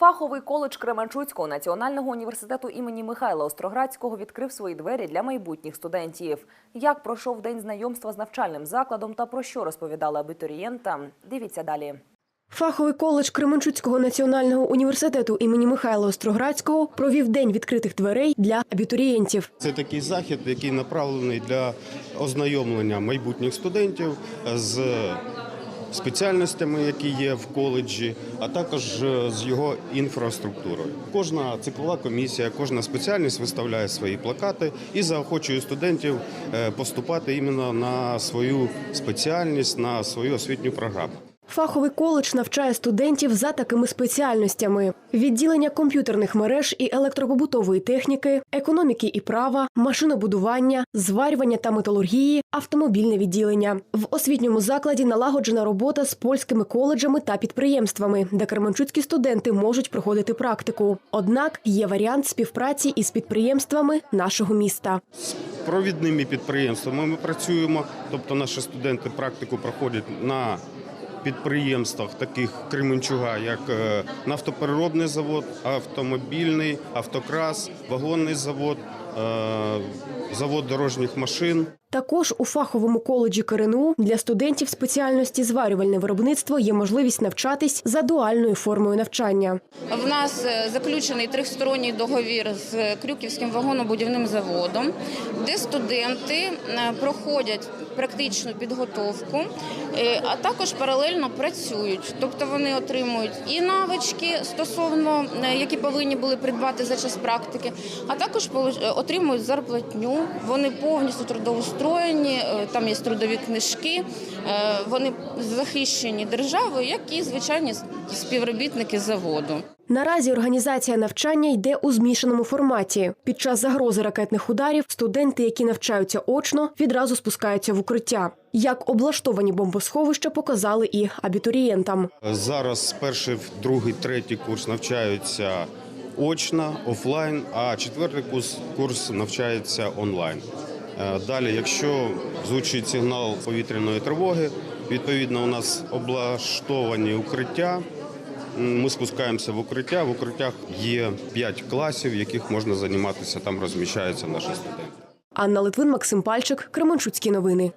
Фаховий коледж Кременчуцького національного університету імені Михайла Остроградського відкрив свої двері для майбутніх студентів. Як пройшов день знайомства з навчальним закладом та про що розповідали абітурієнтам, дивіться далі. Фаховий коледж Кременчуцького національного університету імені Михайла Остроградського провів день відкритих дверей для абітурієнтів. Це такий захід, який направлений для ознайомлення майбутніх студентів з спеціальностями, які є в коледжі, а також е, з його інфраструктурою. Кожна циклова комісія, кожна спеціальність виставляє свої плакати і заохочує студентів е, поступати іменно на свою спеціальність, на свою освітню програму. Фаховий коледж навчає студентів за такими спеціальностями: відділення комп'ютерних мереж і електропобутової техніки, економіки і права, машинобудування, зварювання та металургії, автомобільне відділення. В освітньому закладі налагоджена робота з польськими коледжами та підприємствами, де кременчуцькі студенти можуть проходити практику. Однак є варіант співпраці із підприємствами нашого міста. З провідними підприємствами ми працюємо, тобто наші студенти практику проходять на підприємствах таких Кременчуга, як е, нафтопереробний завод, автомобільний, автокрас, вагонний завод, завод дорожніх машин. Також у фаховому коледжі КРНУ для студентів спеціальності зварювальне виробництво є можливість навчатись за дуальною формою навчання. В нас е, заключений трьохсторонній договір з Крюківським вагонобудівним заводом, де студенти е, проходять практичну підготовку, е, а також паралельно працюють. Тобто вони отримують і навички стосовно е, які повинні були придбати за час практики, а також е, отримують зарплатню. Вони повністю трудоустроєні, е, там є трудові книжки. е, Вони захищені державою, як і звичайні співробітники заводу. Наразі організація навчання йде у змішаному форматі. Під час загрози ракетних ударів студенти, які навчаються очно, відразу спускаються в укриття. Як облаштовані бомбосховища показали і абітурієнтам. Зараз перший, другий, третій курс навчаються очно, офлайн, а четвертий курс, курс навчається онлайн. Е, Далі, якщо звучить сигнал повітряної тривоги, відповідно у нас облаштовані укриття. Ми спускаємося в укриття. В укриттях є 5 класів, яких можна займатися. Там розміщаються наші студенти. Анна Литвин, Максим Пальчик, Кременчуцькі новини.